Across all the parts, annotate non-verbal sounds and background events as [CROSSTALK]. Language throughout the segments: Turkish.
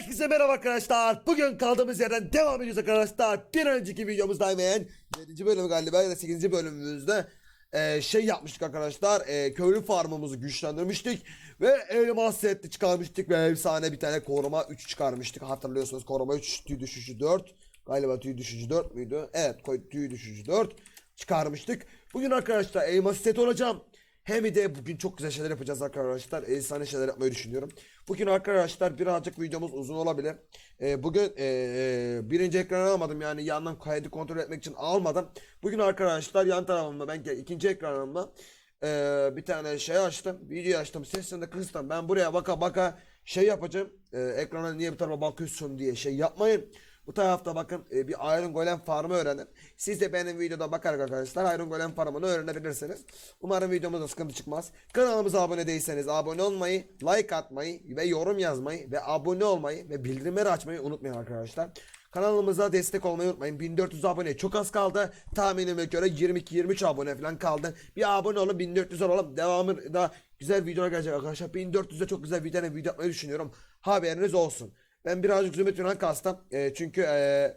Herkese merhaba arkadaşlar. Bugün kaldığımız yerden devam ediyoruz arkadaşlar. Bir önceki videomuzda hemen 7. bölüm galiba ya da 8. bölümümüzde e, şey yapmıştık arkadaşlar. E, köylü farmımızı güçlendirmiştik. Ve elmas setli çıkarmıştık ve efsane bir tane koruma 3 çıkarmıştık. Hatırlıyorsunuz koruma 3 tüy düşüşü 4. Galiba tüy düşüşü 4 müydü? Evet tüy düşüşü 4 çıkarmıştık. Bugün arkadaşlar elmas set olacağım. Hem de bugün çok güzel şeyler yapacağız arkadaşlar. Efsane şeyler yapmayı düşünüyorum. Bugün arkadaşlar birazcık videomuz uzun olabilir. Ee, bugün ee, birinci ekranı almadım yani yandan kaydı kontrol etmek için almadım. Bugün arkadaşlar yan tarafımda ben ikinci ekranımda ee, bir tane şey açtım. Video açtım. Sesini de kıstım. Ben buraya baka baka şey yapacağım. Ee, ekrana niye bu tarafa bakıyorsun diye şey yapmayın. Bu tarafta bakın e, bir Iron Golem farmı öğrenin. Siz de benim videoda bakarak arkadaşlar Iron Golem farmını öğrenebilirsiniz. Umarım videomuzda sıkıntı çıkmaz. Kanalımıza abone değilseniz abone olmayı, like atmayı ve yorum yazmayı ve abone olmayı ve bildirimleri açmayı unutmayın arkadaşlar. Kanalımıza destek olmayı unutmayın. 1400 abone çok az kaldı. Tahminime göre 22-23 abone falan kaldı. Bir abone olun 1400 olalım. Devamı da güzel videolar gelecek arkadaşlar. 1400'de çok güzel bir video yapmayı düşünüyorum. Haberiniz olsun. Ben birazcık zümrüt falan kastım. E, çünkü e,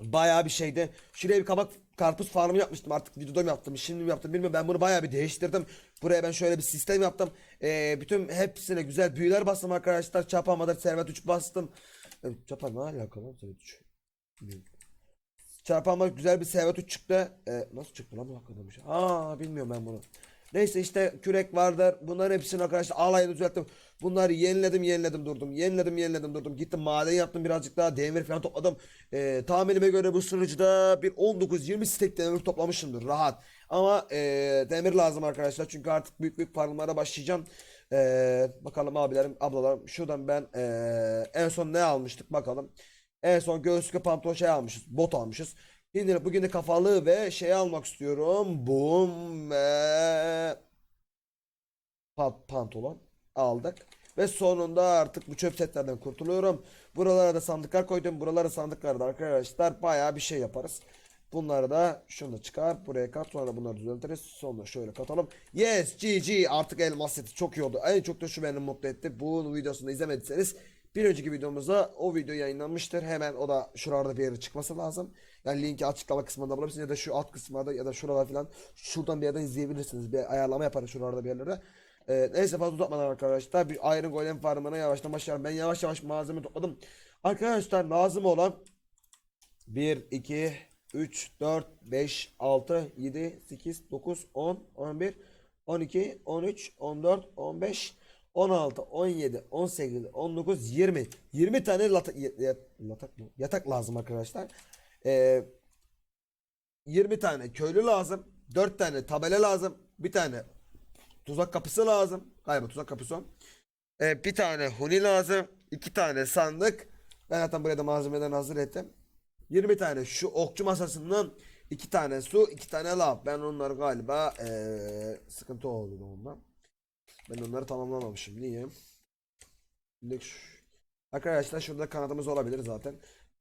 bayağı bir şeydi. Şuraya bir kabak karpuz farmı yapmıştım. Artık videoda mı yaptım, şimdi mi yaptım bilmiyorum. Ben bunu bayağı bir değiştirdim. Buraya ben şöyle bir sistem yaptım. E, bütün hepsine güzel büyüler bastım arkadaşlar. Çapamadır, servet 3 bastım. E, çapa ne alakalı? Servet 3. Bilmiyorum. Çarpanma güzel bir servet 3 çıktı. E, nasıl çıktı lan bu hakikaten bir şey? Aa bilmiyorum ben bunu. Neyse işte kürek vardır. Bunların hepsini arkadaşlar alayını düzelttim. Bunları yeniledim yeniledim durdum. Yeniledim yeniledim durdum. Gittim maden yaptım birazcık daha demir falan topladım. Ee, tahminime göre bu sürücüde bir 19-20 stek demir toplamışımdır rahat. Ama ee, demir lazım arkadaşlar. Çünkü artık büyük büyük farmlara başlayacağım. Ee, bakalım abilerim ablalarım. Şuradan ben ee, en son ne almıştık bakalım. En son göğüslü pantolon şey almışız. Bot almışız. Şimdi bugün de kafalı ve şey almak istiyorum. Boom pat pantolon aldık. Ve sonunda artık bu çöp setlerden kurtuluyorum. Buralara da sandıklar koydum. Buralara sandıklarda arkadaşlar bayağı bir şey yaparız. Bunları da şunu da çıkar. Buraya kat. Sonra bunları düzeltiriz. Sonra şöyle katalım. Yes GG artık elmas seti çok iyi oldu. En çok da şu beni mutlu etti. Bu videosunu da izlemediyseniz bir önceki videomuzda o video yayınlanmıştır. Hemen o da şuralarda bir yere çıkması lazım. Yani linki açıklama kısmında bulabilirsiniz ya da şu alt kısmında ya da şurada falan şuradan bir yerden izleyebilirsiniz. Bir ayarlama yaparız şuralarda bir yerlere. Ee, neyse fazla uzatmadan arkadaşlar bir Iron Golem farmına yavaştan başlayalım. Ben yavaş yavaş malzeme topladım. Arkadaşlar lazım olan 1, 2, 3, 4, 5, 6, 7, 8, 9, 10, 11, 12, 13, 14, 15, 16, 17, 18, 19, 20. 20 tane latak mı? yatak lazım arkadaşlar. Ee, 20 tane köylü lazım. 4 tane tabela lazım. Bir tane tuzak kapısı lazım. Galiba tuzak kapısı o. Ee, bir tane huni lazım. 2 tane sandık. Ben zaten buraya da malzemeden hazır ettim. 20 tane şu okçu masasından 2 tane su, 2 tane lav. Ben onları galiba ee, sıkıntı oldu ondan. Ben onları tamamlamamışım. Niye? Şimdi şu- Arkadaşlar şurada kanadımız olabilir zaten.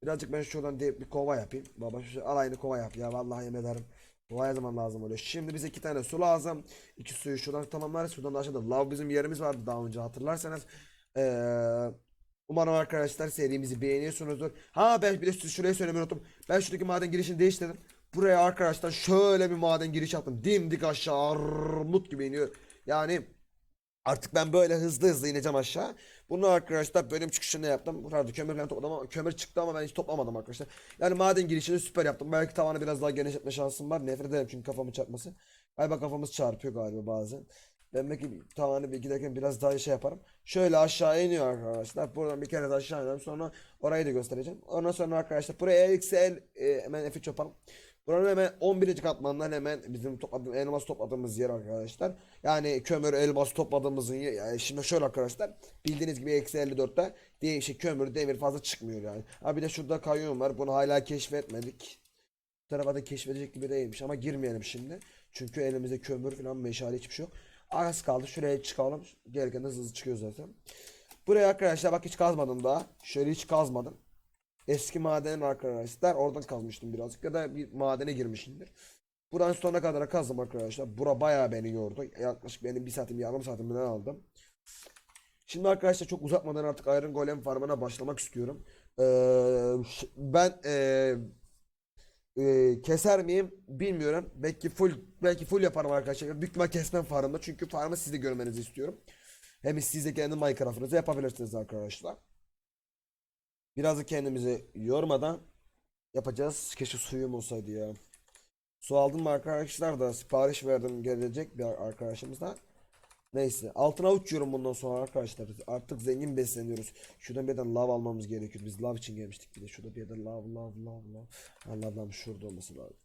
Birazcık ben şuradan de- bir kova yapayım. Baba şu alayını kova yap ya. Vallahi yemin ederim. Kova zaman lazım oluyor. Şimdi bize iki tane su lazım. İki suyu şuradan tamamlarız. Şuradan da aşağıda lav bizim yerimiz vardı daha önce hatırlarsanız. Ee, umarım arkadaşlar serimizi beğeniyorsunuzdur. Ha ben bir de şuraya söylemeyi unuttum. Ben şuradaki maden girişini değiştirdim. Buraya arkadaşlar şöyle bir maden giriş yaptım. Dimdik aşağı armut gibi iniyor. Yani Artık ben böyle hızlı hızlı ineceğim aşağı. Bunu arkadaşlar bölüm çıkışında yaptım. Burada kömür falan topladım ama kömür çıktı ama ben hiç toplamadım arkadaşlar. Yani maden girişini süper yaptım. Belki tavanı biraz daha genişletme şansım var. Nefret ederim çünkü kafamı çarpması. Galiba kafamız çarpıyor galiba bazen. Ben belki tavanı bir giderken biraz daha şey yaparım. Şöyle aşağı iniyor arkadaşlar. Buradan bir kere de aşağı inelim. Sonra orayı da göstereceğim. Ondan sonra arkadaşlar buraya XL e, hemen F3 yapalım. Buranın hemen 11. katmandan hemen bizim topladığımız elmas topladığımız yer arkadaşlar. Yani kömür elmas topladığımızın. Yani şimdi şöyle arkadaşlar. Bildiğiniz gibi eksi 54'te diye şey kömür demir fazla çıkmıyor yani. Ha bir de şurada kayyum var. Bunu hala keşfetmedik. Bu tarafa da keşfedecek gibi değilmiş ama girmeyelim şimdi. Çünkü elimizde kömür falan meşale hiçbir şey yok. Az kaldı şuraya çıkalım. Gelirken de hızlı çıkıyor zaten. Buraya arkadaşlar bak hiç kazmadım daha. Şöyle hiç kazmadım. Eski maden arkadaşlar. Oradan kazmıştım birazcık ya da bir madene girmişimdir. Buradan sonuna kadar kazdım arkadaşlar. Bura bayağı beni yordu. Yaklaşık benim bir saatim yarım saatimden aldım. Şimdi arkadaşlar çok uzatmadan artık Iron Golem farmına başlamak istiyorum. Ee, ben ee, ee, keser miyim bilmiyorum. Belki full belki full yaparım arkadaşlar. Büyük ihtimal kesmem farmda çünkü farmı siz de görmenizi istiyorum. Hem siz de kendi Minecraft'ınızı yapabilirsiniz arkadaşlar. Biraz da kendimizi yormadan yapacağız. Keşke suyum olsaydı ya. Su aldım arkadaşlar da sipariş verdim gelecek bir arkadaşımızdan. Neyse altına uçuyorum bundan sonra arkadaşlar. Artık zengin besleniyoruz. Şuradan bir yerden lav almamız gerekiyor. Biz lav için gelmiştik bir de. Şurada bir yerden lav lav lav lav. Ha, lav lav şurada olması lazım.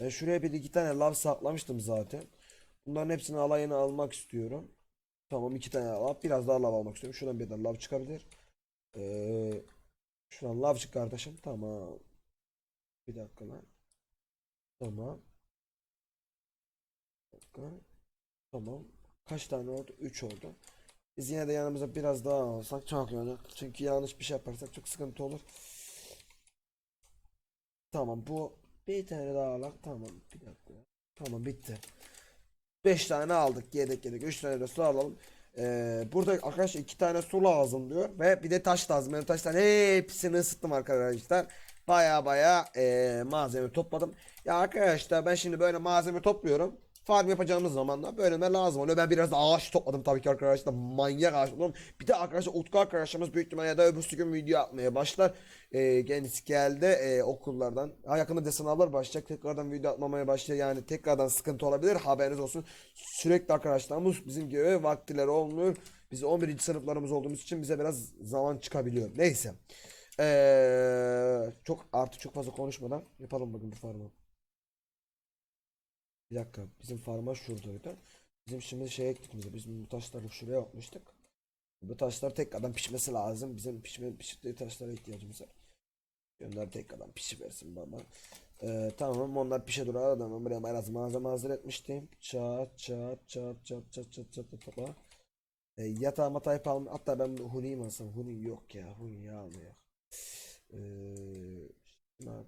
Ben şuraya bir iki tane lav saklamıştım zaten. Bunların hepsini alayını almak istiyorum. Tamam iki tane lav. Biraz daha lav almak istiyorum. Şuradan bir yerden lav çıkabilir. Ee, şuradan lav çık kardeşim. Tamam. Bir dakika lan. Tamam. Bir dakika. Tamam. Kaç tane oldu? 3 oldu. Biz yine de yanımıza biraz daha alsak çok iyi. Çünkü yanlış bir şey yaparsak çok sıkıntı olur. Tamam bu bir tane daha alak. Tamam bir dakika. Tamam bitti. 5 tane aldık yedek yedek 3 tane de su alalım. Ee, burada arkadaşlar 2 tane su lazım diyor ve bir de taş lazım. Ben taşların hepsini ısıttım arkadaşlar. Baya baya ee, malzeme topladım. Ya arkadaşlar ben şimdi böyle malzeme topluyorum. Farm yapacağımız zaman da bölüme lazım oluyor. Ben biraz ağaç topladım tabii ki arkadaşlar. Manyak ağaç topladım. Bir de arkadaşlar Utku arkadaşlarımız büyük ihtimalle ya da öbürsü gün video atmaya başlar. Ee, kendisi geldi ee, okullardan. Ha, yakında da sınavlar başlayacak. Tekrardan video atmamaya başlıyor. Yani tekrardan sıkıntı olabilir. Haberiniz olsun. Sürekli arkadaşlarımız bizim gibi vaktileri olmuyor. Biz 11. sınıflarımız olduğumuz için bize biraz zaman çıkabiliyor. Neyse. Ee, çok artık çok fazla konuşmadan yapalım bakın bu farmı. Bir dakika bizim farma şuradaydı. Bizim şimdi şey ektik biz. Bu taşları şuraya atmıştık. Bu taşlar tekrardan pişmesi lazım. Bizim pişme pişirdiği taşlara ihtiyacımız var. Gönder tekrardan pişiversin baba. Ee, tamam onlar pişe dur adam buraya biraz malzeme hazır etmiştim. Çat çat çat çat çat çat çat çat çat. Ee, yatağı matayı alm hatta ben huni mi alsam huni yok ya huni almıyor. Ee, şunu,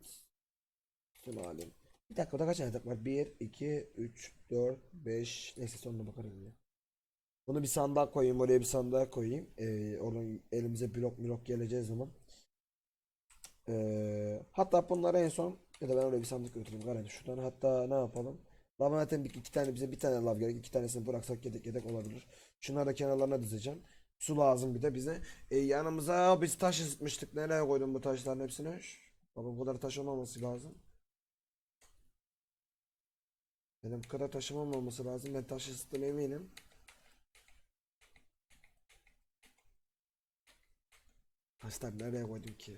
şunu alayım. Bir dakika orada kaç tane yatak var? 1, 2, 3, 4, 5. Neyse sonuna bakarız ya. Bunu bir sandığa koyayım. Oraya bir sandığa koyayım. Ee, oradan elimize blok blok geleceği zaman. Ee, hatta bunları en son ya da ben oraya bir sandık götüreyim. Garanti şuradan hatta ne yapalım? Lavın zaten bir iki tane bize bir tane lav gerek. iki tanesini bıraksak yedek yedek olabilir. Şunları da kenarlarına dizeceğim. Su lazım bir de bize. Ee, yanımıza biz taş ısıtmıştık. Nereye koydum bu taşların hepsini? Baba bu kadar taş olmaması lazım. Benim bu kadar taşımam olması lazım. Ben taş eminim. Taşlar nereye koydum ki?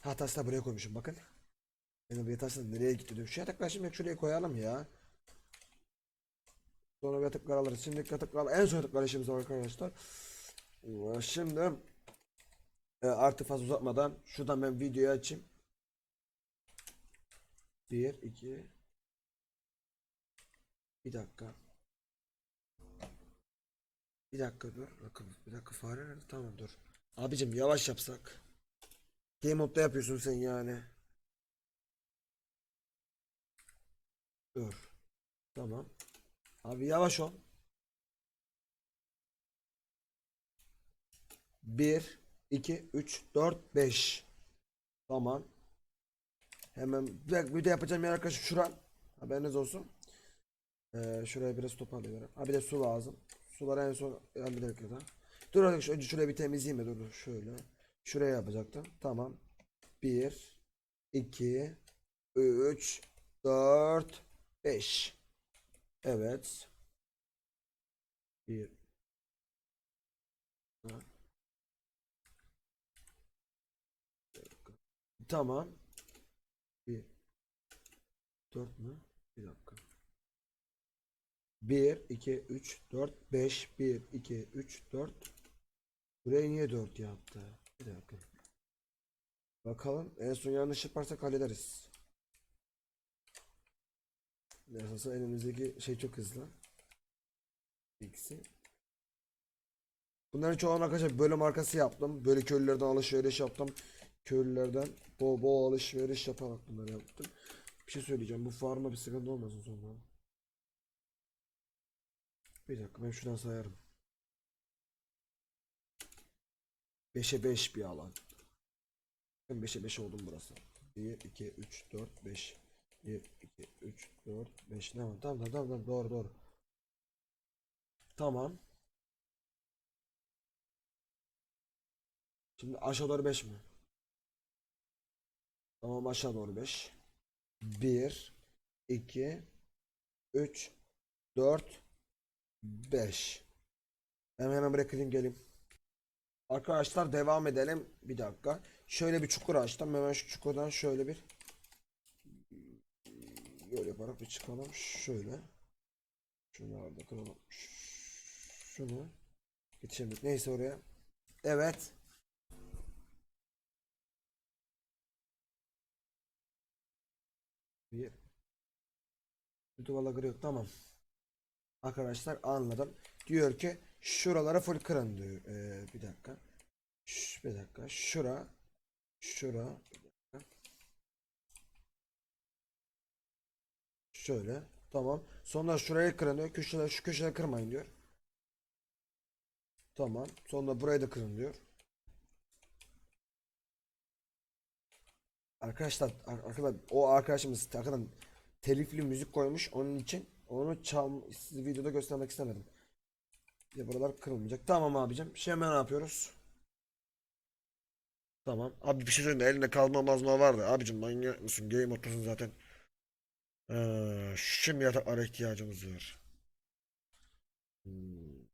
Ha taşlar buraya koymuşum bakın. Benim buraya taşlar nereye gitti. Şu yatakları şimdi şuraya koyalım ya. Sonra yatakları alırız. Şimdi yatakları en son yatakları işimiz arkadaşlar. Şimdi e, artık fazla uzatmadan şuradan ben videoyu açayım. 1 2 Bir dakika. Bir dakika dur. Bakın bir dakika fare nerede? Tamam dur. Abicim yavaş yapsak. Game modda yapıyorsun sen yani. Dur. Tamam. Abi yavaş ol. 1 2 3 4 5 Tamam. Hemen bir de yapacağım yer arkadaşlar şuran. Haberiniz olsun. Ee, şuraya biraz toparlıyorum. Ha bir de su lazım. Suları en son bir dakika daha. Dur arkadaşlar önce şurayı bir temizleyeyim mi? Dur dur şöyle. Şuraya yapacaktım. Tamam. 1 2 3 4 5 Evet. 1 Tamam. 1 4 mü? Bir dakika. 1 2 3 4 5 1 2 3 4 Buraya niye 4 yaptı? Bir dakika. Bakalım. En son yanlış yaparsak hallederiz. Nasılsa elimizdeki şey çok hızlı. İkisi. Bunların çoğunu arkadaşlar bölüm arkası yaptım. Böyle köylülerden alışveriş yaptım. Köylülerden bol bol alışveriş yaparak bunları yaptım. Bir şey söyleyeceğim. Bu farma bir sıkıntı olmasın sonra. Bir dakika ben şuradan sayarım. 5'e 5 bir alan. Ben 5'e 5 oldum burası. 1, 2, 3, 4, 5. 1, 2, 3, 4, 5. Tamam tamam tamam tamam doğru doğru. Tamam. Şimdi aşağı doğru 5 mi? Tamam aşağı doğru 5. 1 2 3 4 5 Hemen hemen bırakayım geleyim. Arkadaşlar devam edelim. Bir dakika. Şöyle bir çukur açtım. Hemen şu çukurdan şöyle bir böyle yaparak bir çıkalım. Şöyle. Şunu orada kıralım. Şunu. Yetişemedik. Neyse oraya. Evet. Bir. Tuvala kırıyor. Tamam. Arkadaşlar anladım. Diyor ki şuralara full kırın diyor. Ee, bir dakika. Şş, bir dakika. Şura. Şura. Şöyle. Tamam. Sonra şurayı kırın diyor. Köşeler şu köşeleri kırmayın diyor. Tamam. Sonra burayı da kırın diyor. Arkadaşlar ar- arkadaşlar o arkadaşımız arkadan telifli müzik koymuş onun için onu çal size videoda göstermek istemedim. Ya buralar kırılmayacak. Tamam abicim. Şimdi hemen ne yapıyoruz? Tamam. Abi bir şey söyleyeyim de elinde kalma mazma vardı. Abicim manyak mısın? Game motorsun zaten. Ee, şimdi yataklara ihtiyacımız var. Hmm.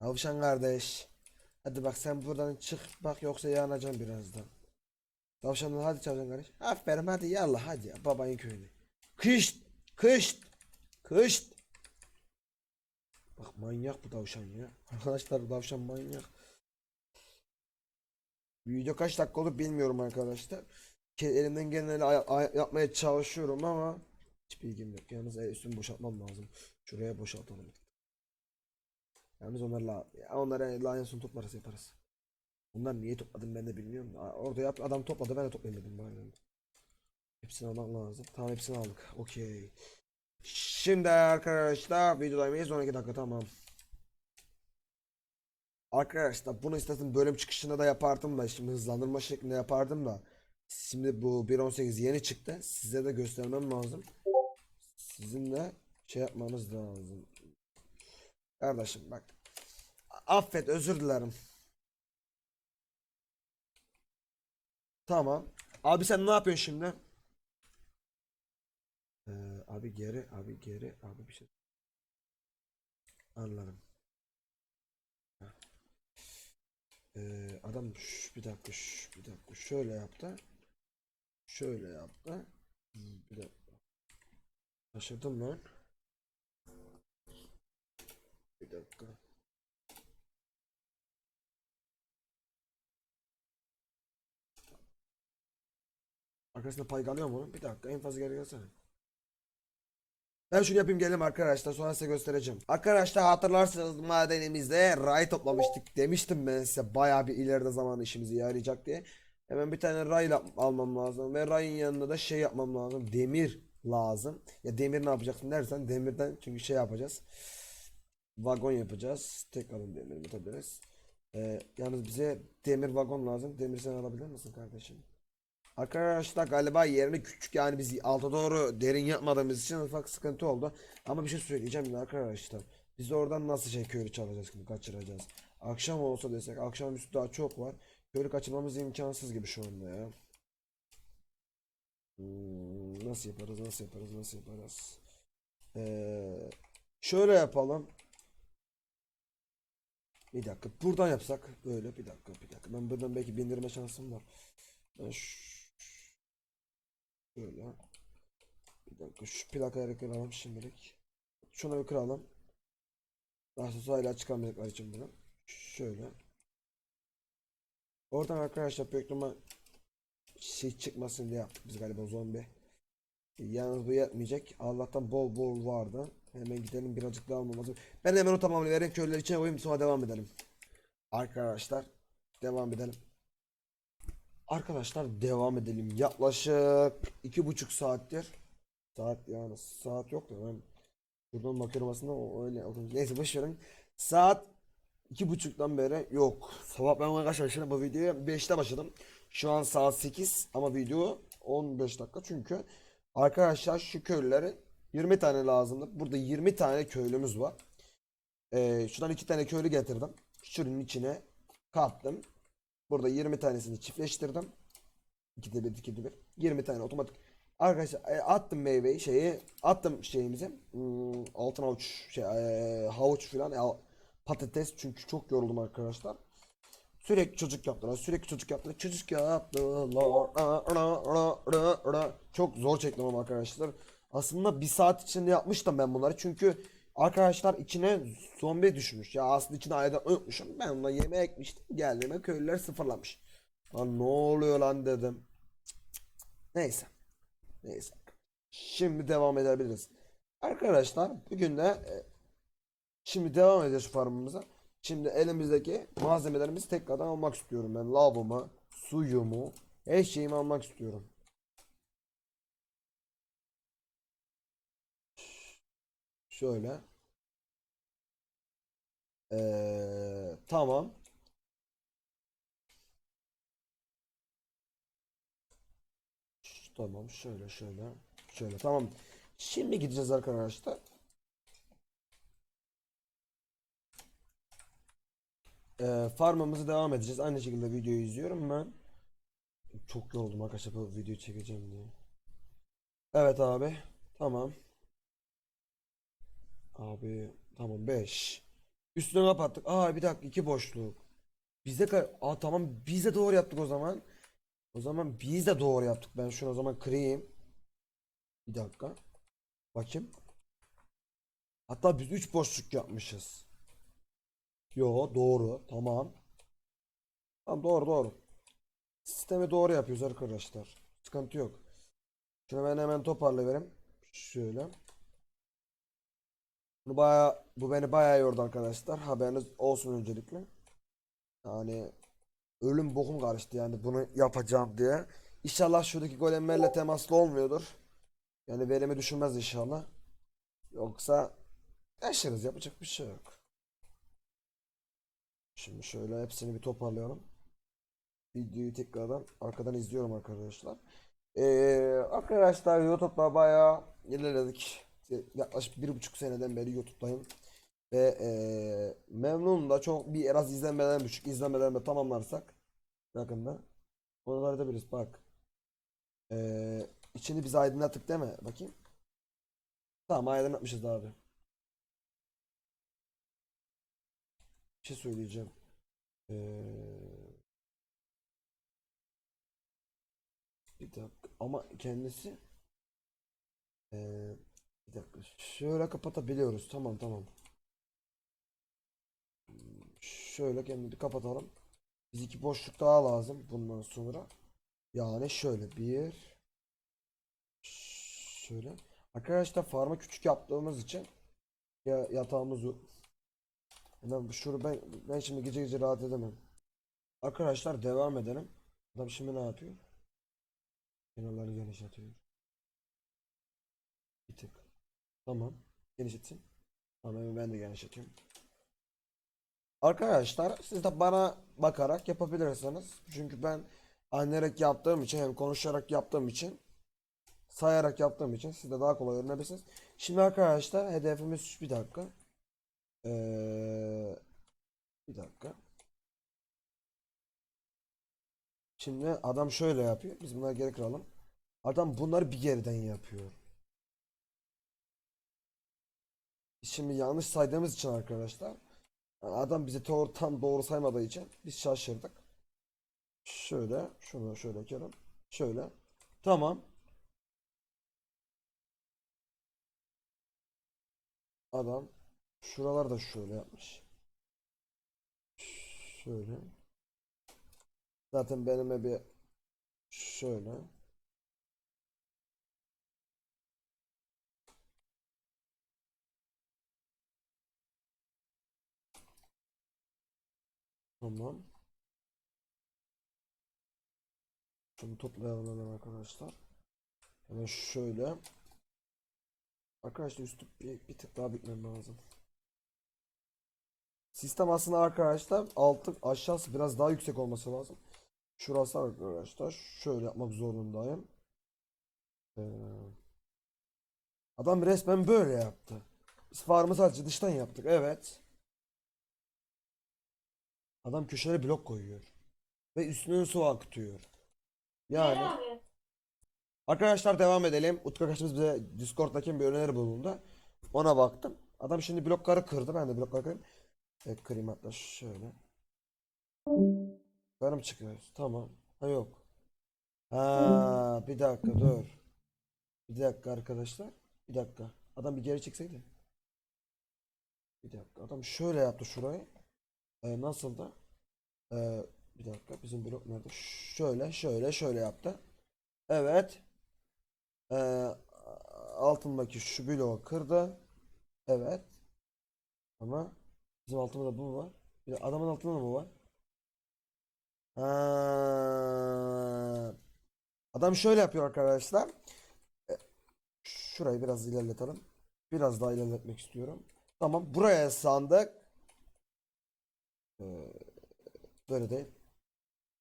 Tavşan kardeş. Hadi bak sen buradan çık bak yoksa yanacağım birazdan. Tavşanlar hadi tavşan kardeş. Aferin hadi yallah hadi babanın köyüne. Kışt kışt kışt. Bak manyak bu tavşan ya. Arkadaşlar bu tavşan manyak. Video kaç dakika olur bilmiyorum arkadaşlar. Elimden geleni ay- ay- yapmaya çalışıyorum ama hiç bilgim yok. Yalnız üstümü boşaltmam lazım. Şuraya boşaltalım. Yalnız onlarla onlara la en son toplarız yaparız. Bunlar niye topladım ben de bilmiyorum. da. Orada yap adam topladı ben de toplayayım dedim bari. Hepsini almak lazım. Tamam hepsini aldık. Okey. Şimdi arkadaşlar videodayız 12 dakika tamam. Arkadaşlar bunu istedim bölüm çıkışında da yapardım da şimdi hızlandırma şeklinde yapardım da şimdi bu 1.18 yeni çıktı size de göstermem lazım sizin de şey yapmanız lazım kardeşim bak affet özür dilerim tamam abi sen ne yapıyorsun şimdi Ee, abi geri abi geri abi bir şey anladım Ee, adam şş, bir dakika şş, bir dakika şöyle yaptı. Şöyle yaptı. Bir dakika. Şaşırdım lan. Bir dakika. Arkasında pay kalıyor mu? Bir dakika en fazla geri gelsene. Ben şunu yapayım gelelim arkadaşlar sonra size göstereceğim. Arkadaşlar hatırlarsınız madenimizde ray toplamıştık demiştim ben size bayağı bir ileride zaman işimize yarayacak diye. Hemen bir tane ray almam lazım ve rayın yanında da şey yapmam lazım demir lazım. Ya demir ne yapacaksın dersen demirden çünkü şey yapacağız. Vagon yapacağız. Tek alın demir yapabiliriz. Ee, yalnız bize demir vagon lazım. Demir sen alabilir misin kardeşim? Arkadaşlar galiba yerini küçük yani biz alta doğru derin yapmadığımız için ufak sıkıntı oldu. Ama bir şey söyleyeceğim yine arkadaşlar. Biz oradan nasıl şey köylü çalacağız şimdi kaçıracağız. Akşam olsa desek akşamüstü daha çok var. Köylü kaçırmamız imkansız gibi şu anda ya. Hmm, nasıl yaparız nasıl yaparız nasıl yaparız. Ee, şöyle yapalım. Bir dakika buradan yapsak böyle bir dakika bir dakika ben buradan belki bindirme şansım var. Ben ş- Şöyle. Bir dakika şu plakayı kıralım şimdilik. Şunu bir kıralım. Daha sonra hala çıkamayacaklar için bunu. Şöyle. Oradan arkadaşlar ihtimal şey çıkmasın diye yaptık biz galiba zombi. Yalnız bu yetmeyecek. Allah'tan bol bol vardı. Hemen gidelim birazcık daha almamız. Ben hemen o tamamlayayım. Köylüler içine koyayım sonra devam edelim. Arkadaşlar devam edelim. Arkadaşlar devam edelim. Yaklaşık iki buçuk saattir. Saat yani saat yok da ben Şuradan bakıyorum aslında o öyle. Neyse boş verin. Saat iki buçuktan beri yok. Sabah ben kaç başladım bu videoya? 5'te başladım. Şu an saat 8 ama video 15 dakika çünkü arkadaşlar şu köylülerin 20 tane lazımdı. Burada 20 tane köylümüz var. Ee, şuradan iki tane köylü getirdim. Şunun içine kattım. Burada 20 tanesini çiftleştirdim. İkide bir, ikide bir. 20 tane otomatik. Arkadaşlar e, attım meyveyi şeyi attım şeyimizi hmm, altın havuç şey e, havuç filan e, patates çünkü çok yoruldum arkadaşlar. Sürekli çocuk yaptılar. Sürekli çocuk yaptılar. Çocuk yaptılar. Çok zor çektim arkadaşlar. Aslında bir saat içinde yapmıştım ben bunları. Çünkü arkadaşlar içine zombi düşmüş. Ya aslında içine aydan unutmuşum. Ben ona yemeğe ekmiştim. Geldiğime köylüler sıfırlamış. Lan ne oluyor lan dedim. Neyse. Neyse. Şimdi devam edebiliriz. Arkadaşlar bugün de e, şimdi devam edeceğiz farmımıza. Şimdi elimizdeki malzemelerimizi tekrardan almak istiyorum ben. Lavomu, suyumu, her şeyimi almak istiyorum. Şöyle. Ee, tamam. Tamam şöyle şöyle şöyle tamam. Şimdi gideceğiz arkadaşlar. Ee, farmımızı devam edeceğiz. Aynı şekilde videoyu izliyorum ben. Çok yoruldum arkadaşlar bu videoyu çekeceğim diye. Evet abi. Tamam. Abi tamam 5. Üstüne kapattık. Aa bir dakika iki boşluk. Bize ka- Aa tamam biz de doğru yaptık o zaman. O zaman biz de doğru yaptık. Ben şunu o zaman kırayım. Bir dakika. Bakayım. Hatta biz 3 boşluk yapmışız. Yo doğru. Tamam. Tamam doğru doğru. Sistemi doğru yapıyoruz arkadaşlar. Sıkıntı yok. Şunu ben hemen toparlayayım. Şöyle. Bu baya, bu beni bayağı yordu arkadaşlar. Haberiniz olsun öncelikle. Yani ölüm bokum karıştı yani bunu yapacağım diye. İnşallah şuradaki golemlerle temaslı olmuyordur. Yani verimi düşürmez inşallah. Yoksa yaşarız yapacak bir şey yok. Şimdi şöyle hepsini bir toparlayalım. Videoyu tekrardan arkadan izliyorum arkadaşlar. Ee, arkadaşlar YouTube'da bayağı ilerledik. Yaklaşık bir buçuk seneden beri YouTube'dayım. Ve ee, memnunum da çok bir biraz izlenmeden düşük izlenmelerimi tamamlarsak yakında onları da biliriz bak. Ee, içini biz aydınlattık değil mi? Bakayım. Tamam aydınlatmışız abi. Bir şey söyleyeceğim. Ee, bir dakika ama kendisi ee, bir dakika şöyle kapatabiliyoruz. Tamam tamam. Şöyle kendini kapatalım. Biz iki boşluk daha lazım bundan sonra. Yani şöyle bir şöyle. Arkadaşlar farmı küçük yaptığımız için ya yatağımızı hemen şunu ben ben şimdi gece gece rahat edemem. Arkadaşlar devam edelim. Adam şimdi ne yapıyor? Kenarları genişletiyor bir tık tamam genişletsin tamam ben de genişletiyorum Arkadaşlar siz de bana bakarak yapabilirsiniz. Çünkü ben anlayarak yaptığım için hem konuşarak yaptığım için sayarak yaptığım için siz de daha kolay öğrenebilirsiniz. Şimdi arkadaşlar hedefimiz bir dakika. Ee, bir dakika. Şimdi adam şöyle yapıyor. Biz bunları geri kıralım. Adam bunları bir geriden yapıyor. Şimdi yanlış saydığımız için arkadaşlar yani adam bizi doğru, tam doğru saymadığı için biz şaşırdık. Şöyle, şunu şöyle kerim. Şöyle. Tamam. Adam şuralar da şöyle yapmış. Şöyle. Zaten benimle bir şöyle. Tamam. Şunu toplayalım hemen arkadaşlar. Hemen şöyle. Arkadaşlar üstü bir, bir tık daha bitmem lazım. Sistem aslında arkadaşlar altı aşağısı biraz daha yüksek olması lazım. Şurası arkadaşlar şöyle yapmak zorundayım. Ee, adam resmen böyle yaptı. Biz farmı sadece dıştan yaptık. Evet. Adam köşelere blok koyuyor. Ve üstüne su akıtıyor. Yani. abi. Arkadaşlar devam edelim. Utku arkadaşımız bize Discord'daki bir öneri bulundu. Ona baktım. Adam şimdi blokları kırdı. Ben de blokları kırayım. Evet kırayım hatta şöyle. Yukarı çıkıyoruz? Tamam. Ha yok. Ha bir dakika dur. Bir dakika arkadaşlar. Bir dakika. Adam bir geri çekseydi. Bir dakika. Adam şöyle yaptı şurayı. Ee, nasıl da? Ee, bir dakika. Bizim blok nerede? Şöyle şöyle şöyle yaptı. Evet. Ee, altındaki şu bloğu kırdı. Evet. Ama bizim altımızda bu mu var? Bir de adamın altında da mı var? Ha. Adam şöyle yapıyor arkadaşlar. E, Şurayı biraz ilerletelim. Biraz daha ilerletmek istiyorum. Tamam. Buraya sandık. Ee, böyle değil.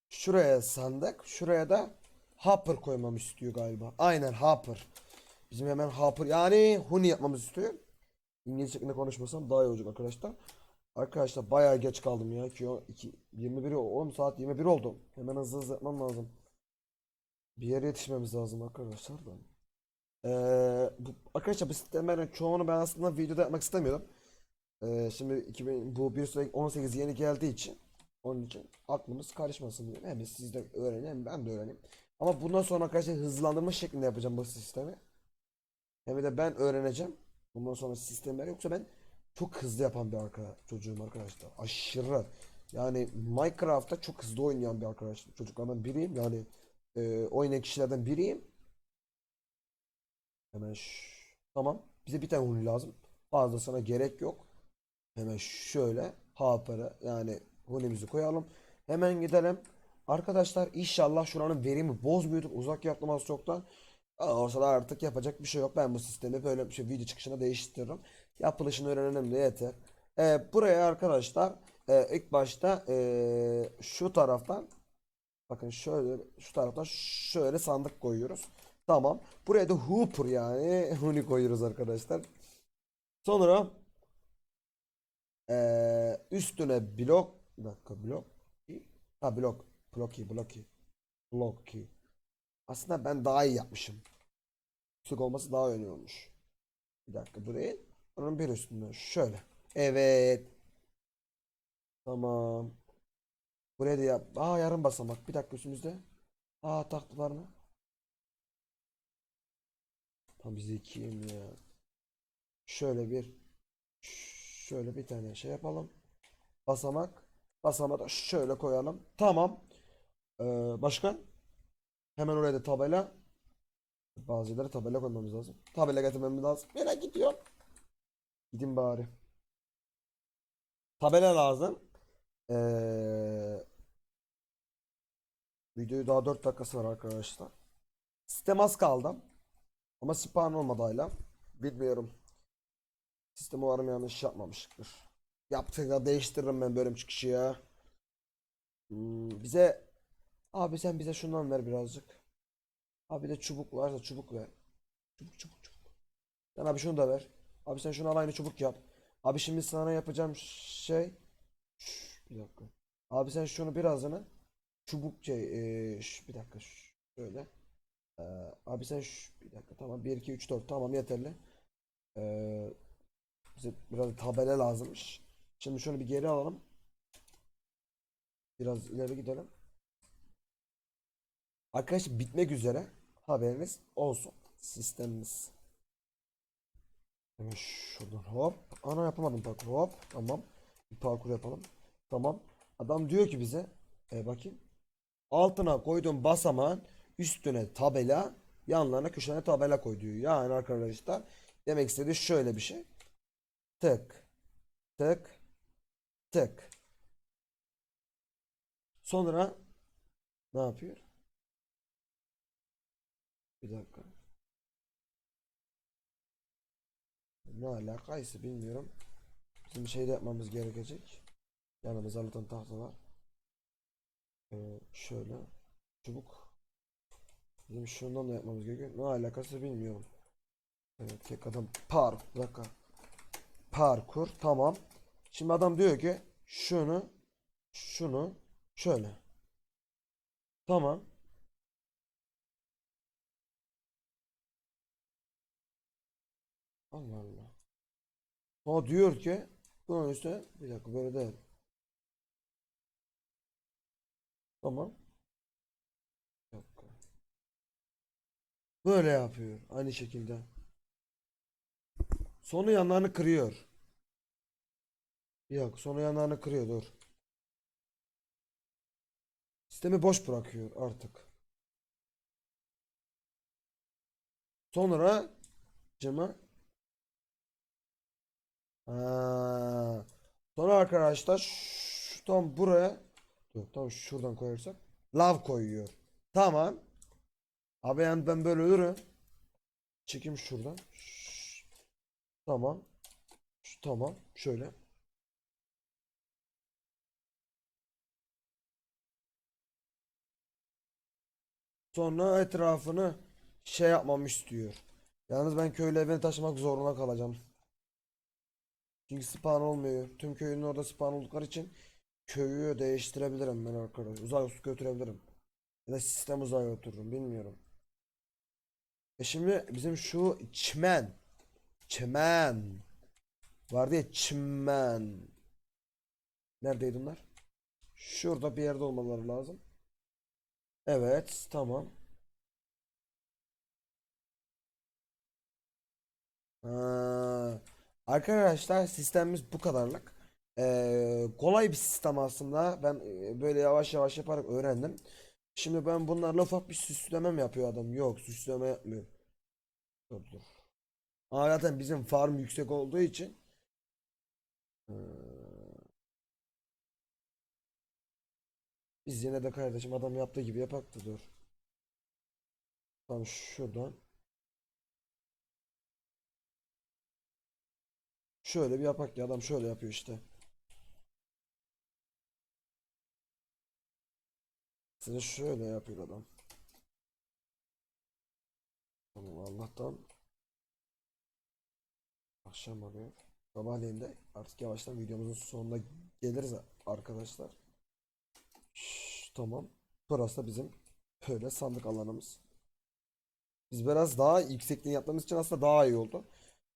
Şuraya sandık. Şuraya da Hopper koymamı istiyor galiba. Aynen Hopper. Bizim hemen Hopper yani Huni yapmamızı istiyor. İngilizce şeklinde konuşmasam daha iyi olacak arkadaşlar. Arkadaşlar bayağı geç kaldım ya. Ki o 2 21 10 saat 21 oldu. Hemen hızlı hızlı yapmam lazım. Bir yere yetişmemiz lazım arkadaşlar da. Ee, bu, arkadaşlar bu sistemlerin çoğunu ben aslında videoda yapmak istemiyordum. Ee, şimdi 2000 bu bir süre 18 yeni geldiği için onun için aklımız karışmasın diye. Hem siz de öğrenin hem ben de öğreneyim. Ama bundan sonra arkadaşlar hızlandırma şeklinde yapacağım bu sistemi. Hem de ben öğreneceğim. Bundan sonra sistemler yoksa ben çok hızlı yapan bir arka çocuğum arkadaşlar. Aşırı. Yani Minecraft'ta çok hızlı oynayan bir arkadaş çocuklardan biriyim. Yani e, oynayan kişilerden biriyim. Hemen ş- tamam. Bize bir tane huni lazım. Fazlasına gerek yok. Hemen şöyle hapara yani hunimizi koyalım. Hemen gidelim. Arkadaşlar inşallah şuranın verimi bozmuyordur. Uzak yaptım çoktan. Olsa da artık yapacak bir şey yok. Ben bu sistemi böyle bir şey video çıkışına değiştiririm. Yapılışını öğrenelim de yeter. Ee, buraya arkadaşlar e, ilk başta e, şu taraftan bakın şöyle şu taraftan şöyle sandık koyuyoruz. Tamam. Buraya da Hooper yani [LAUGHS] Huni koyuyoruz arkadaşlar. Sonra e, üstüne blok bir dakika blok ha blok bloki bloki bloki aslında ben daha iyi yapmışım. Yüksek olması daha önemli olmuş. Bir dakika bu değil. Onun bir üstünde şöyle. Evet. Tamam. Buraya da yap. Aa yarım basamak. Bir dakika üstümüzde. Aa taktılar mı? Tam bizi ikiyim ya. Şöyle bir şöyle bir tane şey yapalım. Basamak. Basamağı da şöyle koyalım. Tamam. Ee, başka? Hemen oraya da tabela. Bazı yerlere tabela koymamız lazım. Tabela getirmemiz lazım. Nereye gidiyor? Gidin bari. Tabela lazım. Ee, videoyu daha 4 dakikası var arkadaşlar. Sistem az kaldı. Ama spawn olmadı hala. Bilmiyorum. Sistem umarım yanlış yapmamıştır. Yaptıkça değiştiririm ben bölüm çıkışı ya. Hmm, bize Abi sen bize şundan ver birazcık. Abi de çubuk varsa çubuk ver. Çubuk çubuk çubuk. Sen abi şunu da ver. Abi sen şunu al aynı çubuk yap. Abi şimdi sana yapacağım şey. Şş, bir dakika. Abi sen şunu birazını çubuk şey eee, şş, bir dakika şöyle. Ee, abi sen şş, bir dakika tamam 1 2 3 4 tamam yeterli. Ee, bize biraz tabela lazımmış. Şimdi şunu bir geri alalım. Biraz ileri gidelim. Arkadaşlar bitmek üzere. Haberiniz olsun. Sistemimiz. Hemen şuradan hop. Ana yapamadım parkur. Hop. Tamam. Bir parkur yapalım. Tamam. Adam diyor ki bize. E bakayım. Altına koyduğum basamağın üstüne tabela. Yanlarına köşelerine tabela koy diyor. Yani arkadaşlar. Demek istediği şöyle bir şey. Tık. Tık. Tık. Sonra ne yapıyor? Bir dakika. ne alakaysa bilmiyorum. Bizim bir şey de yapmamız gerekecek. Yanımızda zaten tahta var. Ee, şöyle çubuk. Bizim şundan da yapmamız gerekiyor. Ne alakası bilmiyorum. Evet kek adam par bir dakika. Parkur tamam. Şimdi adam diyor ki şunu şunu şöyle. Tamam. Allah Allah. O diyor ki bunun üstüne bir dakika böyle değil. Tamam. Böyle yapıyor aynı şekilde. Sonu yanlarını kırıyor. Yok sonu yanlarını kırıyor dur. Sistemi boş bırakıyor artık. Sonra cama Ha. Sonra arkadaşlar şu tam buraya dur tam şuradan koyarsak lav koyuyor. Tamam. Abi yani ben böyle ölürüm. Çekeyim şuradan. Şşş. Tamam. Şu, tamam. Şöyle. Sonra etrafını şey yapmamı istiyor. Yalnız ben köylü evine taşımak zorunda kalacağım. Çünkü spawn olmuyor. Tüm köyün orada spawn oldukları için köyü değiştirebilirim ben arkadaşlar. Uzak götürebilirim. Ya da sistem uzaya götürürüm bilmiyorum. E şimdi bizim şu çimen. Çimen. Vardı ya çimen. Neredeydi bunlar? Şurada bir yerde olmaları lazım. Evet tamam. Ha. Arkadaşlar sistemimiz bu kadarlık. Ee, kolay bir sistem aslında. Ben e, böyle yavaş yavaş yaparak öğrendim. Şimdi ben bunlarla ufak bir süsleme mi yapıyor adam? Yok süsleme yapmıyor. Dur dur. Aa, zaten bizim farm yüksek olduğu için ee, biz yine de kardeşim adam yaptığı gibi yapak da dur. Tam şuradan. Şöyle bir yapak ya adam şöyle yapıyor işte. Size şöyle yapıyor adam. Tamam Allah'tan akşam oluyor. Sabahleyin de artık yavaştan videomuzun sonuna geliriz arkadaşlar. Tamam. Burası da bizim böyle sandık alanımız. Biz biraz daha yüksekliğini yaptığımız için aslında daha iyi oldu.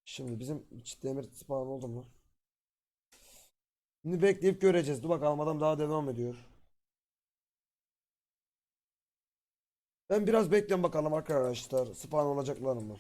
Şimdi bizim hiç demir spawn oldu mu? Şimdi bekleyip göreceğiz. Dur bakalım adam daha devam ediyor. Ben biraz bekleyin bakalım arkadaşlar. Spawn olacaklar mı?